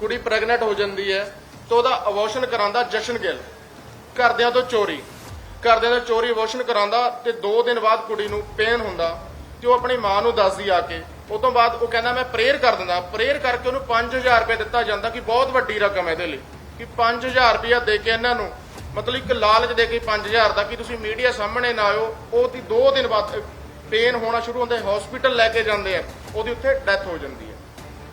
ਕੁੜੀ ਪ੍ਰੈਗਨੈਂਟ ਹੋ ਜਾਂਦੀ ਹੈ ਤਾਂ ਉਹਦਾ ਅਬੋਰਸ਼ਨ ਕਰਾਉਂਦਾ ਜਸ਼ਨ ਗਿੱਲ। ਘਰਦਿਆਂ ਤੋਂ ਚੋਰੀ। ਘਰਦਿਆਂ ਤੋਂ ਚੋਰੀ ਅਬੋਰਸ਼ਨ ਕਰਾਉਂਦਾ ਤੇ 2 ਦਿਨ ਬਾਅਦ ਕੁੜੀ ਨੂੰ ਪੇਨ ਹੁੰਦਾ ਤੇ ਉਹ ਆਪਣੀ ਮਾਂ ਨੂੰ ਦੱਸਦੀ ਆ ਕੇ। ਉਸ ਤੋਂ ਬਾਅਦ ਉਹ ਕਹਿੰਦਾ, ਮੈਂ ਪ੍ਰੇਅਰ ਕਰ ਦਿੰਦਾ। ਪ੍ਰੇਅਰ ਕਰਕੇ ਉਹਨੂੰ 5000 ਰੁਪਏ ਦਿੱਤਾ ਜਾਂਦਾ ਕਿ ਬਹੁਤ ਵੱਡੀ ਰਕਮ ਹੈ ਇਹਦੇ ਲਈ। ਕਿ 5000 ਰੁਪਇਆ ਦੇ ਕੇ ਇਹਨਾਂ ਨੂੰ, ਮਤਲਬ ਇੱਕ ਲਾਲਚ ਦੇ ਕੇ 5000 ਦਾ ਕਿ ਤੁਸੀਂ ਮੀਡੀਆ ਸਾਹਮਣੇ ਨਾ ਆਇਓ। ਉਹਦੀ 2 ਦਿਨ ਬਾਅਦ ਪੇਨ ਹੋਣਾ ਸ਼ੁਰੂ ਹੁੰਦਾ ਹਸਪੀਟਲ ਲੈ ਕੇ ਜਾਂਦੇ ਆ, ਉਹਦੀ ਉੱਥੇ ਡੈਥ ਹੋ ਜਾਂਦੀ ਹੈ।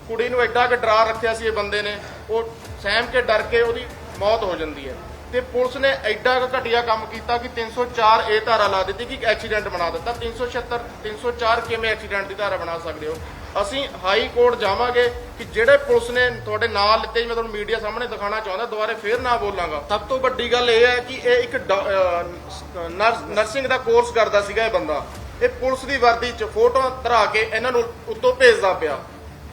ਕੁੜੀ ਨੂੰ ਐਡਾ ਕਿ ਡਰਾ ਰੱਖਿਆ ਸੀ ਇਹ ਬੰਦੇ ਨੇ, ਉਹ ਸਹਿਮ ਕੇ ਡਰ ਕੇ ਉਹਦੀ ਮੌਤ ਹੋ ਜਾਂਦੀ ਹੈ। ਤੇ ਪੁਲਿਸ ਨੇ ਐਡਾ ਕੁ ਘਟੀਆ ਕੰਮ ਕੀਤਾ ਕਿ 304 ਇਹ ਧਾਰਾ ਲਾ ਦਿੱਤੀ ਕਿ ਐਕਸੀਡੈਂਟ ਬਣਾ ਦਿੱਤਾ। 376 304 ਕਿਵੇਂ ਐਕਸੀਡੈਂਟ ਦੀ ਧਾਰਾ ਬਣਾ ਸਕਦੇ ਹੋ? ਅਸੀਂ ਹਾਈ ਕੋਰਟ ਜਾਵਾਂਗੇ ਕਿ ਜਿਹੜੇ ਪੁਲਿਸ ਨੇ ਤੁਹਾਡੇ ਨਾਲ ਲਿੱਤੇ ਮੈਂ ਤੁਹਾਨੂੰ ਮੀਡੀਆ ਸਾਹਮਣੇ ਦਿਖਾਣਾ ਚਾਹੁੰਦਾ, ਦੁਬਾਰੇ ਫੇਰ ਨਾ ਬੋਲਾਂਗਾ। ਸਭ ਤੋਂ ਵੱਡੀ ਗੱਲ ਇਹ ਹੈ ਕਿ ਇਹ ਇੱਕ ਡਾ- ਨਰਸ- ਨਰਸਿੰਗ ਦਾ ਕੋਰਸ ਕਰਦਾ ਸੀਗਾ ਇਹ ਬੰਦਾ। ਇਹ ਪੁਲਿਸ ਦੀ ਵਰਦੀ 'ਚ ਫੋਟੋ ਧਰਾ ਕੇ ਇਹਨਾਂ ਨੂੰ ਉੱਤੋਂ ਭੇਜਦਾ ਪਿਆ।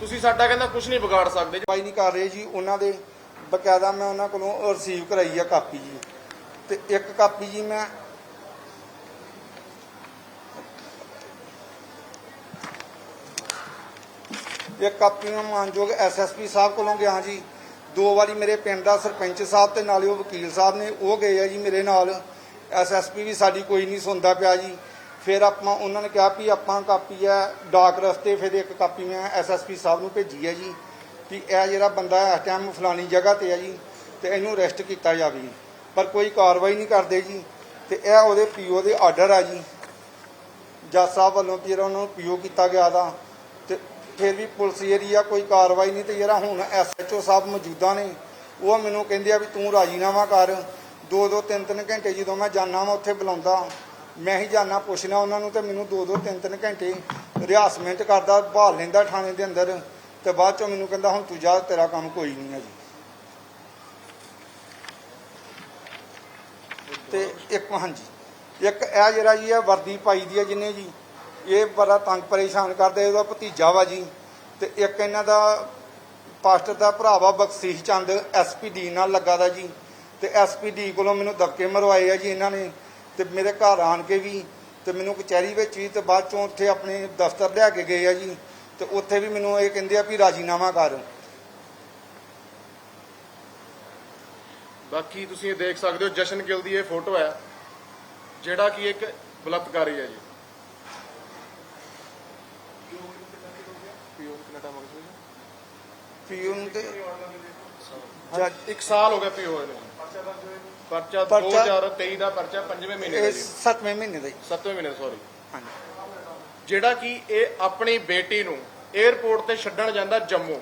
ਤੁਸੀਂ ਸਾਡਾ ਕਹਿੰਦਾ ਕੁਝ ਨਹੀਂ ਵਿਗਾੜ ਸਕਦੇ। ਜੀ। ਨਹੀਂ ਕਰ ਰਹੇ ਜੀ, ਉਹਨਾਂ ਦੇ ਬਕਾਇਦਾ ਮੈਂ ਉਹਨਾਂ ਕੋਲੋਂ ਰਿਸੀਵ ਕਰਾਈ ਆ ਕਾਪੀ ਜੀ। ਤੇ ਇੱਕ ਕਾਪੀ ਜੀ ਮੈਂ ਇੱਕ ਕਾਪੀ ਮੈਂ ਮਾਨਯੋਗ ਐਸਐਸਪੀ ਸਾਹਿਬ ਕੋਲੋਂ ਗਿਆ ਜੀ। ਦੋ ਵਾਰੀ ਮੇਰੇ ਪਿੰਡ ਦਾ ਸਰਪੰਚ ਸਾਹਿਬ ਤੇ ਨਾਲੇ ਉਹ ਵਕੀਲ ਸਾਹਿਬ ਨੇ, ਉਹ ਗਏ ਆ ਜੀ ਮੇਰੇ ਨਾਲ। ਐਸਐਸਪੀ ਵੀ ਸਾਡੀ ਕੋਈ ਨਹੀਂ ਸੁਣਦਾ ਪਿਆ ਜੀ। ਫਿਰ ਆਪਾਂ ਉਹਨਾਂ ਨੇ ਕਿਹਾ ਵੀ ਆਪਾਂ ਕਾਪੀ ਹੈ ਡਾਕ ਰਸਤੇ ਫਿਰ ਇੱਕ ਕਾਪੀ ਮੈਂ ਐਸਐਸਪੀ ਸਾਹਿਬ ਨੂੰ ਭੇਜੀ ਹੈ ਜੀ, ਵੀ ਇਹ ਜਿਹੜਾ ਬੰਦਾ ਇਸ ਟਾਈਮ ਫਲਾਣੀ ਜਗ੍ਹਾ ਤੇ ਹੈ ਜੀ, ਤੇ ਇਹਨੂੰ ਅਰੈਸਟ ਕੀਤਾ ਜਾਵੇ। ਪਰ ਕੋਈ ਕਾਰਵਾਈ ਨਹੀਂ ਕਰਦੇ ਜੀ, ਤੇ ਇਹ ਉਹਦੇ ਪੀਓ ਦੇ ਆਰਡਰ ਆ ਜੀ। ਜੱਜ ਸਾਹਿਬ ਵੱਲੋਂ ਵੀ ਜਿਹੜਾ ਉਹਨਾਂ ਨੂੰ ਪੀਓ ਕੀਤਾ ਗਿਆ ਦਾ, ਤੇ ਫਿਰ ਵੀ ਪੁਲਿਸ ਜਿਹੜੀ ਆ ਕੋਈ ਕਾਰਵਾਈ ਨਹੀਂ, ਤੇ ਜਿਹੜਾ ਹੁਣ ਐਸਐਚਓ ਸਾਹਿਬ ਮੌਜੂਦਾ ਨੇ, ਉਹ ਮੈਨੂੰ ਕਹਿੰਦੇ ਆ ਵੀ ਤੂੰ ਰਾਜੀਨਾਮਾ ਕਰ ਦੋ ਦੋ ਤਿੰਨ ਤਿੰਨ ਘੰਟੇ ਜਦੋਂ ਮੈਂ ਜਾਣਾ ਵਾਂ, ਉੱਥੇ ਬੁਲਾਉਂਦਾ। ਮੈਂ ਹੀ ਜਾਣਾ ਪੁੱਛਣਾ ਉਹਨਾਂ ਨੂੰ ਤੇ ਮੈਨੂੰ ਦੋ ਦੋ ਤਿੰਨ ਤਿੰਨ ਘੰਟੇ ਰਿਹਾਸਮੈਂਟ ਕਰਦਾ ਬਹਾਲ ਲੈਂਦਾ ਥਾਣੇ ਦੇ ਅੰਦਰ ਤੇ ਬਾਅਦ ਚੋਂ ਮੈਨੂੰ ਕਹਿੰਦਾ, ਹੁਣ ਤੂੰ ਜਾ, ਤੇਰਾ ਕੰਮ ਕੋਈ ਨਹੀਂ ਹੈ ਜੀ। ਤੇ ਇੱਕ, ਹਾਂਜੀ। ਇੱਕ ਇਹ ਜਿਹੜਾ ਜੀ ਇਹ ਵਰਦੀ ਪਾਈ ਦੀ ਹੈ ਜਿਹਨੇ ਜੀ, ਇਹ ਬੜਾ ਤੰਗ ਪਰੇਸ਼ਾਨ ਕਰਦੇ ਉਹਦਾ ਭਤੀਜਾ ਵਾ ਜੀ। ਤੇ ਇੱਕ ਇਹਨਾਂ ਦਾ ਪਾਸਟਰ ਦਾ ਭਰਾਵਾ ਬਖਸ਼ੀਸ਼ ਚੰਦ ਐਸਪੀਡੀ ਨਾਲ ਲੱਗਾ ਦਾ ਜੀ। ਤੇ ਐਸਪੀਡੀ ਕੋਲੋਂ ਮੈਨੂੰ ਧੱਕੇ ਮਰਵਾਏ ਆ ਜੀ ਇਹਨਾਂ ਨੇ। ਤੇ ਮੇਰੇ ਘਰ ਆਣ ਕੇ ਵੀ ਤੇ ਮੈਨੂੰ ਕਚਹਿਰੀ ਵਿੱਚ ਵੀ ਤੇ ਬਾਅਦ ਚੋਂ ਉੱਥੇ ਆਪਣੇ ਦਫ਼ਤਰ ਲਿਆ ਕੇ ਗਏ ਆ ਜੀ। ਤੇ ਉੱਥੇ ਵੀ ਮੈਨੂੰ ਇਹ ਕਹਿੰਦੇ ਆ ਵੀ ਰਾਜੀਨਾਮਾ ਕਰ। ਬਾਕੀ ਤੁਸੀਂ ਇਹ ਦੇਖ ਸਕਦੇ ਹੋ ਜਸ਼ਨ ਗਿੱਲ ਦੀ ਇਹ ਫੋਟੋ ਹੈ ਜਿਹੜਾ ਕਿ ਇੱਕ ਬਲਤਕਾਰੀ ਹੈ ਜੀ। ਪੀਓ ਕਿੰਨਾ ਟਾਈਮ ਹੋ ਗਿਆ ਪੀਉਣ ਤੇ ਜੱਜ ਇੱਕ ਸਾਲ ਹੋ ਗਿਆ ਪੀਓ ਹੋਏ ਨੂੰ ਪਰਚਾ ਪਰਚਾ- 2023 ਦਾ ਪਰਚਾ 5ਵੇਂ ਮਹੀਨੇ ਦਾ ਇਹ ਜੀ। 7ਵੇਂ ਮਹੀਨੇ ਦਾ ਜੀ। 7ਵੇਂ ਮਹੀਨੇ ਸੌਰੀ ਹਾਂਜੀ। ਜਿਹੜਾ ਕਿ ਇਹ ਆਪਣੀ ਬੇਟੀ ਨੂੰ 에ਅਰਪੋਰਟ ਤੇ ਛੱਡਣ ਜਾਂਦਾ ਜੰਮੂ।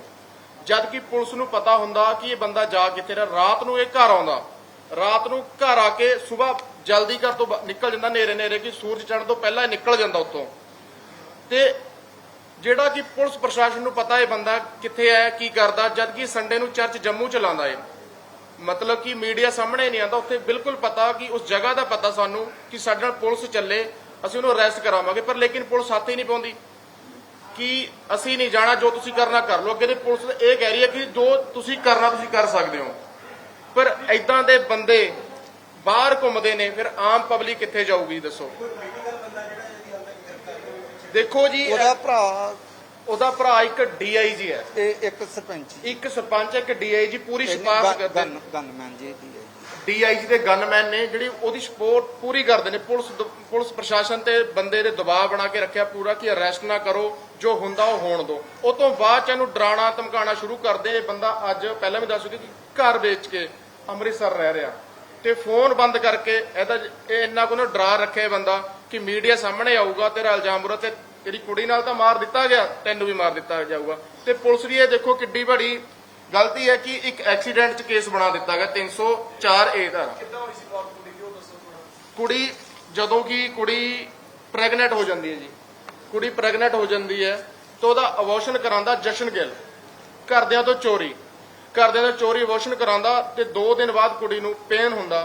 ਜਦ ਕਿ ਪੁਲਿਸ ਨੂੰ ਪਤਾ ਹੁੰਦਾ ਕਿ ਇਹ ਬੰਦਾ ਜਾ ਕਿੱਥੇ ਰਿਹਾ। ਰਾਤ ਨੂੰ ਇਹ ਘਰ ਆਉਂਦਾ। ਰਾਤ ਨੂੰ ਘਰ ਆ ਕੇ ਸਵੇਰ ਜਲਦੀ ਘਰ ਤੋਂ ਬ- ਨਿਕਲ ਜਾਂਦਾ ਨੇਰੇ ਨੇਰੇ ਕਿ ਸੂਰਜ ਚੜ੍ਹਨ ਤੋਂ ਪਹਿਲਾਂ ਇਹ ਨਿਕਲ ਜਾਂਦਾ ਉੱਥੋਂ। ਤੇ ਜਿਹੜਾ ਕਿ ਪੁਲਿਸ ਪ੍ਰਸ਼ਾਸਨ ਨੂੰ ਪਤਾ ਇਹ ਬੰਦਾ ਕਿੱਥੇ ਹੈ ਕੀ ਕਰਦਾ ਜਦ ਕਿ ਸੰਡੇ ਨੂੰ ਚਰਚ ਜੰਮੂ ਚ ਲਾਉਂਦਾ ਏ ਮਤਲਬ ਕਿ ਮੀਡੀਆ ਸਾਹਮਣੇ ਨਹੀਂ ਆਉਂਦਾ ਉੱਥੇ ਬਿਲਕੁਲ ਪਤਾ ਕਿ ਉਸ ਜਗ੍ਹਾ ਦਾ ਪਤਾ ਸਾਨੂੰ ਕਿ ਸਾਡੇ ਨਾਲ ਪੁਲਿਸ ਚੱਲੇ ਅਸੀਂ ਉਹਨੂੰ ਅਰੈਸਟ ਕਰਾਵਾਂਗੇ ਪਰ ਲੇਕਿਨ ਪੁਲਿਸ ਹੱਥ ਹੀ ਨਹੀਂ ਪਾਉਂਦੀ ਕਿ ਅਸੀਂ ਨਹੀਂ ਜਾਣਾ ਜੋ ਤੁਸੀਂ ਕਰਨਾ ਕਰ ਲਓ। ਅੱਗੇ ਤੇ ਪੁਲਿਸ ਇਹ ਕਹਿ ਰਹੀ ਹੈ ਕਿ ਜੋ ਤੁਸੀਂ ਕਰਨਾ ਤੁਸੀਂ ਕਰ ਸਕਦੇ ਹੋ। ਪਰ ਐਦਾਂ ਦੇ ਬੰਦੇ ਬਾਹਰ ਘੁੰਮਦੇ ਨੇ ਫਿਰ ਆਮ ਪਬਲਿਕ ਕਿੱਥੇ ਜਾਊਗੀ ਦੱਸੋ? ਦੇਖੋ ਜੀ ਉਹਦਾ ਭਰਾ ਉਹਦਾ ਭਰਾ ਇੱਕ ਡੀਆਈਜੀ ਹੈ। ਤੇ ਇੱਕ ਸਰਪੰਚ। ਇੱਕ ਸਰਪੰਚ ਇੱਕ ਡੀਆਈਜੀ ਪੂਰੀ ਸਿਫਾਰਿਸ਼ ਕਰਦੇ। ਗਨ ਗਨਮੈਨ ਜੀ ਦੀ ਹੈ ਜੀ। ਡੀਆਈਜੀ ਦੇ ਗਨਮੈਨ ਨੇ ਜਿਹੜੀ ਉਹਦੀ ਸਪੋਰਟ ਪੂਰੀ ਕਰਦੇ ਨੇ। ਪੁਲਿਸ ਦ- ਪੁਲਿਸ ਪ੍ਰਸ਼ਾਸਨ ਤੇ ਬੰਦੇ ਦੇ ਦਬਾਅ ਬਣਾ ਕੇ ਰੱਖਿਆ ਪੂਰਾ ਕਿ ਅਰੈਸਟ ਨਾ ਕਰੋ ਜੋ ਹੁੰਦਾ ਉਹ ਹੋਣ ਦਿਓ ਉਹ ਤੋਂ ਬਾਅਦ ਚ ਇਹਨੂੰ ਡਰਾਣਾ ਧਮਕਾਉਣਾ ਸ਼ੁਰੂ ਕਰਦੇ ਨੇ। ਬੰਦਾ ਅੱਜ ਪਹਿਲਾਂ ਵੀ ਦੱਸ ਚੁੱਕੇ ਕਿ ਘਰ ਵੇਚ ਕੇ ਅੰਮ੍ਰਿਤਸਰ ਰਹਿ ਰਿਹਾ। ਤੇ ਫੋਨ ਬੰਦ ਕਰਕੇ ਇਹਦਾ ਜ- ਇਹ ਇੰਨਾ ਕੁ ਨੂੰ ਡਰਾ ਰੱਖਿਆ ਇਹ ਬੰਦਾ ਕਿ ਮੀਡੀਆ ਸਾਹਮਣੇ ਆਊਗਾ ਤੇਰਾ ਇਲਜ਼ਾਮ ਬੁਰਾ ਤੇ ਤੇਰੀ ਕੁੜੀ ਨਾਲ ਤਾਂ ਮਾਰ ਦਿੱਤਾ ਗਿਆ ਤੈਨੂੰ ਵੀ ਮਾਰ ਦਿੱਤਾ ਜਾਊਗਾ। ਤੇ ਪੁਲਿਸ ਵੀ ਇਹ ਦੇਖੋ ਕਿੱਡੀ ਬੜੀ ਗਲਤੀ ਹੈ ਕਿ ਇੱਕ ਐਕਸੀਡੈਂਟ 'ਚ ਕੇਸ ਬਣਾ ਦਿੱਤਾ ਗਿਆ 304 ਏ ਦਾ। ਕੁੜੀ ਜਦੋਂ ਕਿ ਕੁੜੀ ਪ੍ਰੈਗਨੈਂਟ ਹੋ ਜਾਂਦੀ ਹੈ ਜੀ। ਕੁੜੀ ਪ੍ਰੈਗਨੈਂਟ ਹੋ ਜਾਂਦੀ ਹੈ ਤਾਂ ਉਹਦਾ ਅਬੋਰਸ਼ਨ ਕਰਾਉਂਦਾ ਜਸ਼ਨ ਗਿੱਲ ਘਰਦਿਆਂ ਤੋਂ ਚੋਰੀ। ਘਰਦਿਆਂ ਤੋਂ ਚੋਰੀ ਅਬੋਰਸ਼ਨ ਕਰਾਉਂਦਾ ਤੇ 2 ਦਿਨ ਬਾਅਦ ਕੁੜੀ ਨੂੰ ਪੇਨ ਹੁੰਦਾ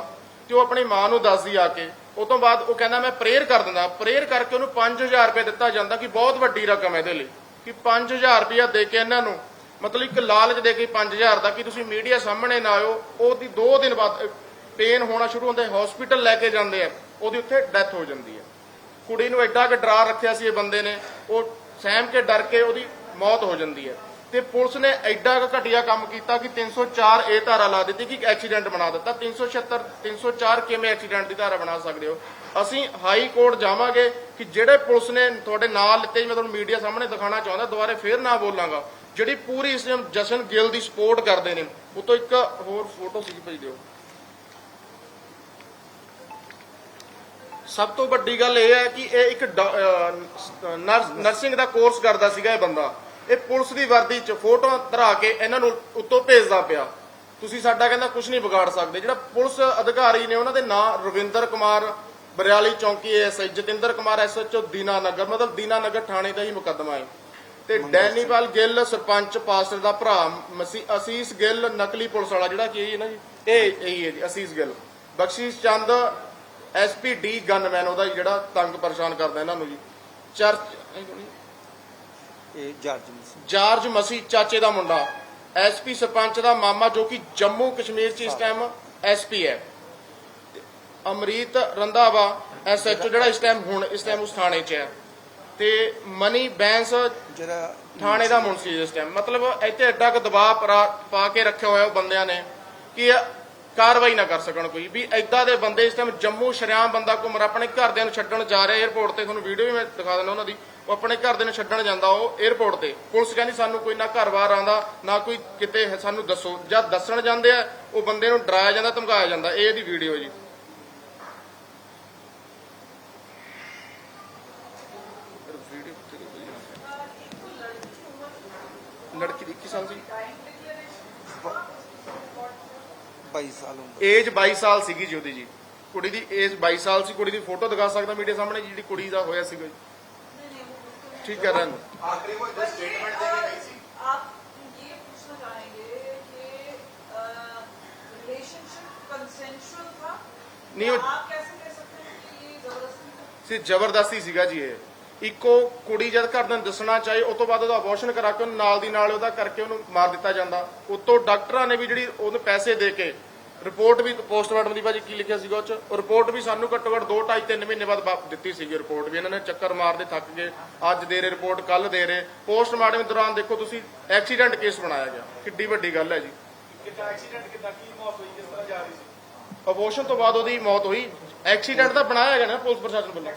ਤੇ ਉਹ ਆਪਣੀ ਮਾਂ ਨੂੰ ਦੱਸਦੀ ਆ ਕੇ ਉਸ ਤੋਂ ਬਾਅਦ ਉਹ ਕਹਿੰਦਾ ਮੈਂ ਪ੍ਰੇਅਰ ਕਰ ਦਿੰਦਾ। ਪ੍ਰੇਅਰ ਕਰਕੇ ਉਹਨੂੰ 5000 ਰੁਪਏ ਦਿੱਤਾ ਜਾਂਦਾ ਕਿ ਬਹੁਤ ਵੱਡੀ ਰਕਮ ਹੈ ਇਹਦੇ ਲਈ। ਕਿ 5000 ਰੁਪਇਆ ਦੇ ਕੇ ਇਹਨਾਂ ਨੂੰ, ਮਤਲਬ ਇੱਕ ਲਾਲਚ ਦੇ ਕੇ 5000 ਦਾ ਕਿ ਤੁਸੀਂ ਮੀਡੀਆ ਸਾਹਮਣੇ ਨਾ ਆਇਓ। ਉਹਦੀ 2 ਦਿਨ ਬਾਅਦ ਪੇਨ ਹੋਣਾ ਸ਼ੁਰੂ ਹੁੰਦਾ ਹਸਪੀਟਲ ਲੈ ਕੇ ਜਾਂਦੇ ਆ। ਉਹਦੀ ਉੱਥੇ ਡੈਥ ਹੋ ਜਾਂਦੀ ਹੈ। ਕੁੜੀ ਨੂੰ ਐਡਾ ਕਿ ਡਰਾ ਰੱਖਿਆ ਸੀ ਇਹ ਬੰਦੇ ਨੇ। ਉਹ ਸਹਿਮ ਕੇ ਡਰ ਕੇ ਉਹਦੀ ਮੌਤ ਹੋ ਜਾਂਦੀ ਹੈ। ਤੇ ਪੁਲਿਸ ਨੇ ਐਡਾ ਕੁ ਘਟੀਆ ਕੰਮ ਕੀਤਾ ਕਿ 304 ਇਹ ਧਾਰਾ ਲਾ ਦਿੱਤੀ ਕਿ ਐਕਸੀਡੈਂਟ ਬਣਾ ਦਿੱਤਾ। 376 304 ਕਿਵੇਂ ਐਕਸੀਡੈਂਟ ਦੀ ਧਾਰਾ ਬਣਾ ਸਕਦੇ ਹੋ? ਅਸੀਂ ਹਾਈ ਕੋਰਟ ਜਾਵਾਂਗੇ ਕਿ ਜਿਹੜੇ ਪੁਲਿਸ ਨੇ ਤੁਹਾਡੇ ਨਾਲ ਲਿੱਤੇ, ਮੈਂ ਤੁਹਾਨੂੰ ਮੀਡੀਆ ਸਾਹਮਣੇ ਦਿਖਾਉਣਾ ਚਾਹੁੰਦਾ, ਦੁਬਾਰੇ ਫੇਰ ਨਾ ਬੋਲਾਂਗਾ। ਜਿਹੜੀ ਪੂਰੀ ਇਸ ਜਸ਼ਨ ਗਿੱਲ ਦੀ ਸਪੋਰਟ ਕਰਦੇ ਨੇ ਉਹ ਇੱਕ ਹੋਰ ਫੋਟੋ ਸੀ ਭੇਜ ਦਿਓ। ਸਭ ਤੋਂ ਵੱਡੀ ਗੱਲ ਇਹ ਹੈ ਕਿ ਇਹ ਇੱਕ ਨਰਸਿੰਗ ਦਾ ਕੋਰਸ ਕਰਦਾ ਸੀਗਾ ਇਹ ਬੰਦਾ। ਇਹ ਪੁਲਿਸ ਦੀ ਵਰਦੀ 'ਚ ਫੋਟੋਆਂ ਧਰਾ ਕੇ ਇਹਨਾਂ ਨੂੰ ਉੱਤੋਂ ਭੇਜਦਾ ਪਿਆ। ਤੁਸੀਂ ਸਾਡਾ ਕਹਿੰਦਾ ਕੁਝ ਨਹੀਂ ਵਿਗਾੜ ਸਕਦੇ। ਜਿਹੜਾ ਪੁਲਿਸ ਅਧਿਕਾਰੀ ਨੇ ਉਹਨਾਂ ਦੇ ਨਾਂ ਰਵਿੰਦਰ ਕੁਮਾਰ ਬਰਿਆਲੀ ਚੌਂਕੀ ਐਸਆਈ ਜਤਿੰਦਰ ਕੁਮਾਰ ਐਸਐਚਓ ਦੀਨਾਨਗਰ ਮਤਲਬ ਦੀਨਾਨਗਰ ਥਾਣੇ ਦਾ ਹੀ ਮੁਕੱਦਮਾ ਹੈ। ਤੇ ਡੈਨੀਵਾਲ ਗਿੱਲ ਸਰਪੰਚ ਪਾਸਟਰ ਦਾ ਭਰਾ ਅਸੀਸ ਗਿੱਲ ਨਕਲੀ ਪੁਲਿਸ ਵਾਲਾ ਜਿਹੜਾ ਕੀ ਹੈ ਨਾ ਜੀ? ਇਹ ਇਹੀ ਹੈ ਜੀ Asees Gill. Bakhshish Chand SP D gunman ਉਹਦਾ ਜਿਹੜਾ ਤੰਗ ਪਰੇਸ਼ਾਨ ਕਰਦਾ ਇਹਨਾਂ ਨੂੰ ਜੀ। ਚਰਚ ਇਹ ਜੱਜ ਮਸੀਹ। ਜਾਰਜ ਮਸੀ ਚਾਚੇ ਦਾ ਮੁੰਡਾ ਐਸਪੀ ਸਰਪੰਚ ਦਾ ਮਾਮਾ ਜੋ ਕਿ ਜੰਮੂ ਕਸ਼ਮੀਰ 'ਚ ਇਸ ਟਾਈਮ ਐਸਪੀ ਹੈ। ਤੇ ਅਮਰੀਤ ਰੰਧਾਵਾ ਐਸਐਚਓ ਜਿਹੜਾ ਇਸ ਟਾਈਮ ਹੁਣ ਇਸ ਟਾਈਮ ਉਸ ਥਾਣੇ 'ਚ ਹੈ। ਤੇ ਮਨੀ ਬੈਂਸ ਜਿਹੜਾ ਥਾਣੇ ਦਾ ਮੁਨਸੀ ਇਸ ਟਾਈਮ ਮਤਲਬ ਇੱਥੇ ਐਡਾ ਕੁ ਦਬਾਅ ਪਰਾ- ਪਾ ਕੇ ਰੱਖਿਆ ਹੋਇਆ ਉਹ ਬੰਦਿਆਂ ਨੇ ਕਿ ਇਹ ਕਾਰਵਾਈ ਨਾ ਕਰ ਸਕਣ ਕੋਈ। ਵੀ ਐਦਾਂ ਦੇ ਬੰਦੇ ਇਸ ਟਾਈਮ ਜੰਮੂ ਸ਼ਰਿਆਮ ਬੰਦਾ ਘੁੰਮ ਰਿਹਾ ਆਪਣੇ ਘਰਦਿਆਂ ਨੂੰ ਛੱਡਣ ਜਾ ਰਿਹਾ 에어ਪੋਰਟ ਤੇ। ਤੁਹਾਨੂੰ ਵੀਡੀਓ ਵੀ ਮੈਂ ਦਿਖਾ ਦਿੰਦਾ ਉਹਨਾਂ ਦੀ। ਉਹ ਆਪਣੇ ਘਰਦਿਆਂ ਨੂੰ ਛੱਡਣ ਜਾਂਦਾ ਉਹ 에어ਪੋਰਟ ਤੇ। ਪੁਲਿਸ ਕਹਿੰਦੀ ਸਾਨੂੰ ਕੋਈ ਨਾ ਘਰ-ਬਾਰ ਆਂਦਾ ਨਾ ਕੋਈ ਕਿਤੇ ਸਾਨੂੰ ਦੱਸੋ। ਜਦ ਦੱਸਣ ਜਾਂਦੇ ਆ ਉਹ ਬੰਦੇ ਨੂੰ ਡਰਾਇਆ ਜਾਂਦਾ ਧਮਕਾਇਆ ਜਾਂਦਾ। ਇਹ ਇਹਦੀ ਵੀਡੀਓ ਜੀ। ਲੜਕੀ ਦੀ 21 ਸਾਲ ਦੀ? 22 ਸਾਲ ਉਮਰ। ਏਜ 22 ਸਾਲ ਸੀਗੀ ਜੀ ਉਹਦੀ ਜੀ। ਕੁੜੀ ਦੀ ਏਜ 22 ਸਾਲ ਸੀ। ਕੁੜੀ ਦੀ ਫੋਟੋ ਦਿਖਾ ਸਕਦਾ ਮੀਡੀਆ ਸਾਹਮਣੇ ਜਿਹੜੀ ਕੁੜੀ ਦਾ ਹੋਇਆ ਸੀਗਾ ਜੀ। ਠੀਕ ਹੈ ਰਨ आखिरी वो जो स्टेटमेंट देके गई थी आप ये पूछना चाहेंगे कि रिलेशनशिप कंसेंशुअल था नहीं, या वो- आप कैसे कह सकते हैं कि ये जबरदस्ती था ਸੀ ਜ਼ਬਰਦਸਤੀ ਸੀਗਾ ਜੀ ਇਹ ਇੱਕੋ ਕੁੜੀ ਜਦ ਘਰ ਨੂੰ ਦੱਸਣਾ ਚਾਹੀ ਉਸ ਤੋਂ ਬਾਅਦ ਉਹਦਾ ਅਬੋਰਸ਼ਨ ਕਰਾ ਕੇ ਉਹਨੂੰ ਨਾਲ ਦੀ ਨਾਲ ਉਹਦਾ ਕਰਕੇ ਉਹਨੂੰ ਮਾਰ ਦਿੱਤਾ ਜਾਂਦਾ ਉਤੋਂ ਡਾਕਟਰਾਂ ਨੇ ਵੀ ਜਿਹੜੀ ਉਹਨੂੰ ਪੈਸੇ ਦੇ ਕੇ ਰਿਪੋਰਟ ਵੀ ਪੋਸਟਮਾਰਟਮ ਦੀ ਭਾਜੀ ਕੀ ਲਿਖਿਆ ਸੀਗਾ ਉਹ ਚ? ਰਿਪੋਰਟ ਵੀ ਸਾਨੂੰ ਘੱਟੋ ਘੱਟ 2 2.5 3 ਮਹੀਨੇ ਬਾਅਦ ਵਾਪਸ ਦਿੱਤੀ ਸੀਗੀ ਰਿਪੋਰਟ ਵੀ। ਇਹਨਾਂ ਨੇ ਚੱਕਰ ਮਾਰਦੇ ਥੱਕ ਗਏ। ਅੱਜ ਦੇ ਰਹੇ ਰਿਪੋਰਟ ਕੱਲ ਦੇ ਰਹੇ। ਪੋਸਟਮਾਰਟਮ ਦੌਰਾਨ ਦੇਖੋ ਤੁਸੀਂ ਐਕਸੀਡੈਂਟ ਕੇਸ ਬਣਾਇਆ ਗਿਆ। ਕਿੱਡੀ ਵੱਡੀ ਗੱਲ ਹੈ ਜੀ। ਕਿੱਦਾਂ ਐਕਸੀਡੈਂਟ ਕਿੱਦਾਂ ਕੀ ਮੌਤ ਹੋਈ ਕਿਸ ਤਰ੍ਹਾਂ ਜਾ ਰਹੀ ਸੀ? ਅਬੋਰਸ਼ਨ ਤੋਂ ਬਾਅਦ ਉਹਦੀ ਮੌਤ ਹੋਈ। ਐਕਸੀਡੈਂਟ ਦਾ ਬਣਾਇਆ ਗਿਆ ਨਾ ਪੁਲਿਸ ਪ੍ਰਸ਼ਾਸਨ ਵੱਲੋਂ।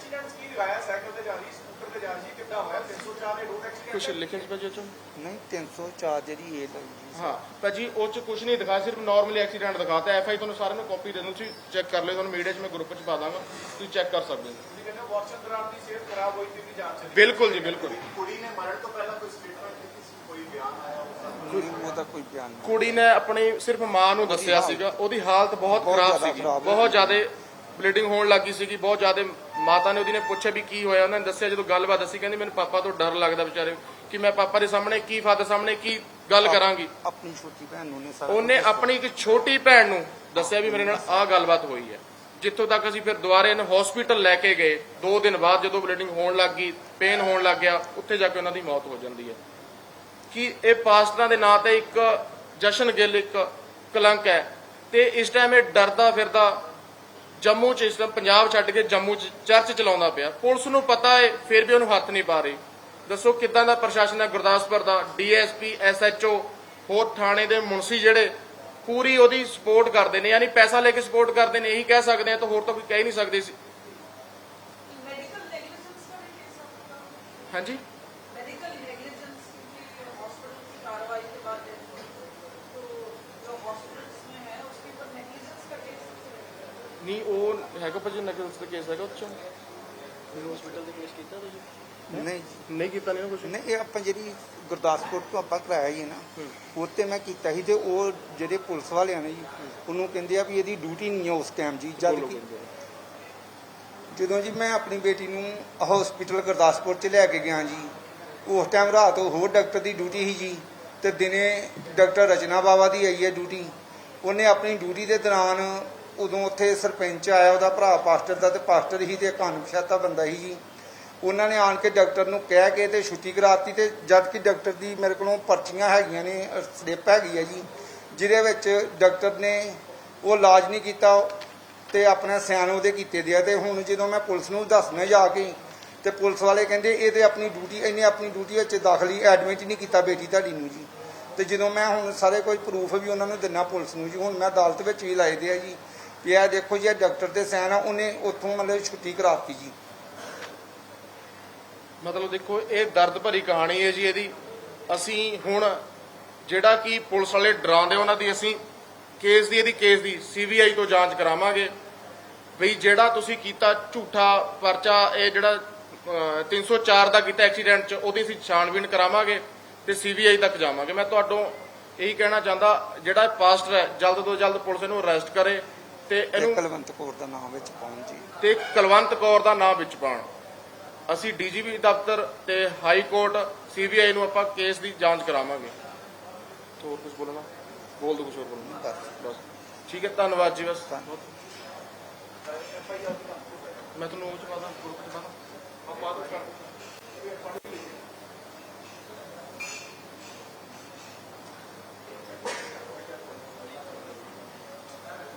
ਕੁਛ ਲਿਖਿਆ ਸੀ ਭਾਜੀ ਉਹ ਨਹੀਂ 304 ਜਿਹੜੀ ਏ ਲੱਗੀ ਸੀ। ਹਾਂ ਭਾਜੀ ਉਹ ਚ ਕੁਝ ਨਹੀਂ ਦਿਖਾ ਸਿਰਫ ਨਾਰਮਲੀ ਐਕਸੀਡੈਂਟ ਦਿਖਾਤਾ। ਐਫ ਆਈ ਤੁਹਾਨੂੰ ਸਾਰਿਆਂ ਨੂੰ ਕਾਪੀ ਦੇ ਦੂੰ ਤੁਸੀਂ ਚੈੱਕ ਕਰ ਲਿਓ ਤੁਹਾਨੂੰ ਮੀਡੀਆ 'ਚ ਮੈਂ ਗਰੁੱਪ 'ਚ ਪਾ ਦਾਂਗਾ ਤੁਸੀਂ ਚੈੱਕ ਕਰ ਸਕਦੇ ਹੋ। ਬਿਲਕੁਲ ਜੀ ਬਿਲਕੁਲ। ਕੋਈ ਉਹਦਾ ਕੋਈ ਬਿਆਨ ਨਹੀਂ ਕੁੜੀ ਨੇ ਆਪਣੀ ਸਿਰਫ ਮਾਂ ਨੂੰ ਦੱਸਿਆ ਸੀਗਾ ਉਹਦੀ ਹਾਲਤ ਬਹੁਤ ਖਰਾਬ ਜ਼ਿਆਦਾ ਸੀਗੀ। ਬਹੁਤ ਜ਼ਿਆਦਾ ਬਲੀਡਿੰਗ ਹੋਣ ਲੱਗੀ ਸੀਗੀ ਬਹੁਤ ਜ਼ਿਆਦਾ ਮਾਤਾ ਨੇ ਉਹਦੀ ਨੇ ਪੁੱਛਿਆ ਵੀ ਕੀ ਹੋਇਆ ਉਹਨਾਂ ਨੇ ਦੱਸਿਆ ਜਦੋਂ ਗੱਲਬਾਤ ਦੱਸੀ ਕਹਿੰਦੀ ਮੈਨੂੰ ਪਾਪਾ ਤੋਂ ਡਰ ਲੱਗਦਾ ਵਿਚਾਰੇ ਕਿ ਮੈਂ ਪਾਪਾ ਦੇ ਸਾਹਮਣੇ ਕੀ ਫਾਦਰ ਸਾਹਮਣੇ ਕੀ ਗੱਲ ਕਰਾਂਗੀ। ਆਪਣੀ ਛੋਟੀ ਭੈਣ ਨੂੰ ਨੇ ਸਾਰਾ ਉਹਨੇ ਆਪਣੀ ਇੱਕ ਛੋਟੀ ਭੈਣ ਨੂੰ ਦੱਸਿਆ ਵੀ ਮੇਰੇ ਨਾਲ ਆਹ ਗੱਲਬਾਤ ਹੋਈ ਹੈ। ਜਿੱਥੋਂ ਤੱਕ ਅਸੀਂ ਫਿਰ ਦੁਬਾਰੇ ਇਹਨੂੰ ਹਸਪੀਟਲ ਲੈ ਕੇ ਗਏ 2 ਦਿਨ ਬਾਅਦ ਜਦੋਂ ਬਲੀਡਿੰਗ ਹੋਣ ਲੱਗ ਗਈ ਪੇਨ ਹੋਣ ਲੱਗ ਗਿਆ ਉੱਥੇ ਜਾ ਕੇ ਉਹਨਾਂ ਦੀ ਮੌਤ ਹੋ ਜਾਂਦੀ ਹੈ। ਕਿ ਇਹ ਪਾਸਟਰਾਂ ਦੇ ਨਾਂ ਤੇ ਇੱਕ ਜਸ਼ਨ ਗਿੱਲ ਇੱਕ ਕਲੰਕ ਹੈ। ਤੇ ਇਸ ਟਾਈਮ ਇਹ ਡਰਦਾ ਫਿਰਦਾ ਜੰਮੂ ਚ ਇਸ ਟਾਈਮ ਪੰਜਾਬ ਛੱਡ ਕੇ ਜੰਮੂ ਚ ਚਰਚ ਚਲਾਉਂਦਾ ਪਿਆ। ਪੁਲਿਸ ਨੂੰ ਪਤਾ ਏ ਫਿਰ ਵੀ ਉਹਨੂੰ ਹੱਥ ਨਹੀਂ ਪਾ ਰਹੀ। ਦੱਸੋ ਕਿੱਦਾਂ ਦਾ ਪ੍ਰਸ਼ਾਸਨ ਹੈ ਗੁਰਦਾਸਪੁਰ ਦਾ? ਡੀਐਸਪੀ ਐਸਐਚਓ ਹੋਰ ਥਾਣੇ ਦੇ ਮੁੰਸੀ ਜਿਹੜੇ ਪੂਰੀ ਉਹਦੀ ਸਪੋਰਟ ਕਰਦੇ ਨੇ ਯਾਨੀ ਪੈਸਾ ਲੈ ਕੇ ਸਪੋਰਟ ਕਰਦੇ ਨੇ ਇਹੀ ਕਹਿ ਸਕਦੇ ਆ ਤਾਂ ਹੋਰ ਤਾਂ ਕੋਈ ਕਹਿ ਨਹੀਂ ਸਕਦੇ ਸੀ। ਹਾਂਜੀ? ਨਹੀਂ ਉਹ ਹੈਗਾ ਭਾਜੀ ਨਕਲਸ ਦਾ ਕੇਸ ਹੈਗਾ ਉੱਚ ਨਹੀਂ। ਨਹੀਂ। ਕੀਤਾ ਨਹੀਂ ਕੁਝ ਨਹੀਂ ਇਹ ਆਪਾਂ ਜਿਹੜੀ ਗੁਰਦਾਸਪੁਰ ਤੋਂ ਆਪਾਂ ਕਰਾਇਆ ਹੀ ਹੈ। ਨਾ ਉਹ ਤੇ ਮੈਂ ਕੀਤਾ ਸੀ ਤੇ ਉਹ ਜਿਹੜੇ ਪੁਲਿਸ ਵਾਲਿਆਂ ਨੇ ਜੀ ਉਹਨੂੰ ਕਹਿੰਦੇ ਆ ਵੀ ਇਹਦੀ ਡਿਊਟੀ ਨਹੀਂ ਹੈ ਉਸ ਟਾਈਮ ਜੀ ਜਦ ਕਿ ਜਦੋਂ ਜੀ ਮੈਂ ਆਪਣੀ ਬੇਟੀ ਨੂੰ ਹਸਪੀਟਲ ਗੁਰਦਾਸਪੁਰ ਚ ਲੈ ਕੇ ਗਿਆ ਜੀ ਉਸ ਟਾਈਮ ਰਾਤ ਹੋਰ ਡਾਕਟਰ ਦੀ ਡਿਊਟੀ ਸੀ ਜੀ ਤੇ ਦਿਨੇ ਡਾਕਟਰ ਰਚਨਾ ਬਾਵਾ ਦੀ ਆਈ ਹੈ ਡਿਊਟੀ ਉਹਨੇ ਆਪਣੀ ਡਿਊਟੀ ਦੇ ਦੌਰਾਨ ਉਦੋਂ ਉੱਥੇ ਸਰਪੰਚ ਆਇਆ, ਉਹਦਾ ਭਰਾ ਪਾਸਟਰ ਦਾ ਤੇ ਪਾਸਟਰ ਹੀ ਤੇ ਇੱਕ ਅਣਪਛਾਤਾ ਬੰਦਾ ਹੀ ਜੀ। ਉਹਨਾਂ ਨੇ ਆਣ ਕੇ ਡਾਕਟਰ ਨੂੰ ਕਹਿ ਕੇ ਤੇ ਛੁੱਟੀ ਕਰਾਤੀ ਤੇ ਜਦ ਕਿ ਡਾਕਟਰ ਦੀ ਮੇਰੇ ਕੋਲੋਂ ਪਰਚੀਆਂ ਹੈਗੀਆਂ ਨੇ ਸਲਿੱਪ ਹੈਗੀ ਹੈ ਜੀ, ਜਿਹਦੇ ਵਿੱਚ ਡਾਕਟਰ ਨੇ ਉਹ ਇਲਾਜ ਨਹੀਂ ਕੀਤਾ ਤੇ ਆਪਣਾ ਸਿਆਣ ਉਹਦੇ ਕੀਤੇ ਦਿਆ ਤੇ ਹੁਣ ਜਦੋਂ ਮੈਂ ਪੁਲਿਸ ਨੂੰ ਦੱਸਣਾ ਜਾ ਕੇ ਤੇ ਪੁਲਿਸ ਵਾਲੇ ਕਹਿੰਦੇ ਇਹ ਤੇ ਆਪਣੀ ਡਿਊਟੀ, ਇਹਨੇ ਆਪਣੀ ਡਿਊਟੀ ਵਿੱਚ ਦਾਖਲੀ ਐਡਮਿਟ ਨਹੀਂ ਕੀਤਾ ਬੇਟੀ ਤੁਹਾਡੀ ਨੂੰ ਜੀ। ਤੇ ਜਦੋਂ ਮੈਂ ਹੁਣ ਸਾਰੇ ਕੋਈ ਪ੍ਰੂਫ ਵੀ ਉਹਨਾਂ ਨੂੰ ਦਿੰਨਾ ਪੁਲਿਸ ਨੂੰ ਜੀ, ਹੁਣ ਮੈਂ ਅਦਾਲਤ ਵਿੱਚ ਵੀ ਲਾਏ ਦੇ ਆ ਜੀ। ਵੀ ਇਹ ਦੇਖੋ ਜੀ ਇਹ ਡਾਕਟਰ ਦੇ ਸੈਨ ਆ ਉਹਨੇ ਉੱਥੋਂ ਮਤਲਬ ਛੁੱਟੀ ਕਰਾਤੀ ਜੀ। ਮਤਲਬ ਦੇਖੋ ਇਹ ਦਰਦ ਭਰੀ ਕਹਾਣੀ ਹੈ ਜੀ ਇਹਦੀ। ਅਸੀਂ ਹੁਣ ਜਿਹੜਾ ਕਿ ਪੁਲਿਸ ਵਾਲੇ ਡਰਾਉਂਦੇ ਉਹਨਾਂ ਦੀ ਅਸੀਂ ਕੇਸ ਦੀ ਇਹਦੀ ਕੇਸ ਦੀ ਸੀਬੀਆਈ ਤੋਂ ਜਾਂਚ ਕਰਾਵਾਂਗੇ। ਵੀ ਜਿਹੜਾ ਤੁਸੀਂ ਕੀਤਾ ਝੂਠਾ ਪਰਚਾ ਇਹ ਜਿਹੜਾ ਅਹ, 304 ਦਾ ਕੀਤਾ ਐਕਸੀਡੈਂਟ ਚ ਉਹਦੀ ਅਸੀਂ ਛਾਣਬੀਣ ਕਰਾਵਾਂਗੇ ਤੇ ਸੀਬੀਆਈ ਤੱਕ ਜਾਵਾਂਗੇ। ਮੈਂ ਤੁਹਾਡੋਂ ਇਹੀ ਕਹਿਣਾ ਚਾਹੁੰਦਾ ਜਿਹੜਾ ਪਾਸਟਰ ਹੈ ਜਲਦ ਤੋਂ ਜਲਦ ਪੁਲਿਸ ਇਹਨੂੰ ਅਰੈਸਟ ਕਰੇ। ਤੇ ਤੇ ਇਹਨੂੰ ਕੁਲਵੰਤ ਕੌਰ ਦਾ ਨਾਮ ਵਿੱਚ ਪਾਉਣ ਜੀ। ਤੇ ਕੁਲਵੰਤ ਕੌਰ ਦਾ ਨਾਮ ਵਿੱਚ ਪਾਉਣ। ਅਸੀਂ ਡੀਜੀਪੀ ਦਫ਼ਤਰ ਤੇ ਹਾਈ ਕੋਰਟ ਸੀਬੀਆਈ ਨੂੰ ਆਪਾਂ ਕੇਸ ਦੀ ਜਾਂਚ ਕਰਾਵਾਂਗੇ। ਹੋਰ ਕੁਝ ਬੋਲਣਾ? ਬੋਲ ਦੋ ਕੁਝ ਹੋਰ ਬੋਲਣਾ। ਬਸ। ਬਸ। ਠੀਕ ਹੈ ਧੰਨਵਾਦ ਜੀ ਬਸ। ਧੰਨਵਾਦ। ਮੈਂ ਤੁਹਾਨੂੰ ਉਹ ਚ ਗਰੁੱਪ ਚ ਪਾਦਾ? ਆਪਾਂ ਵਿੱਚ ਕਰ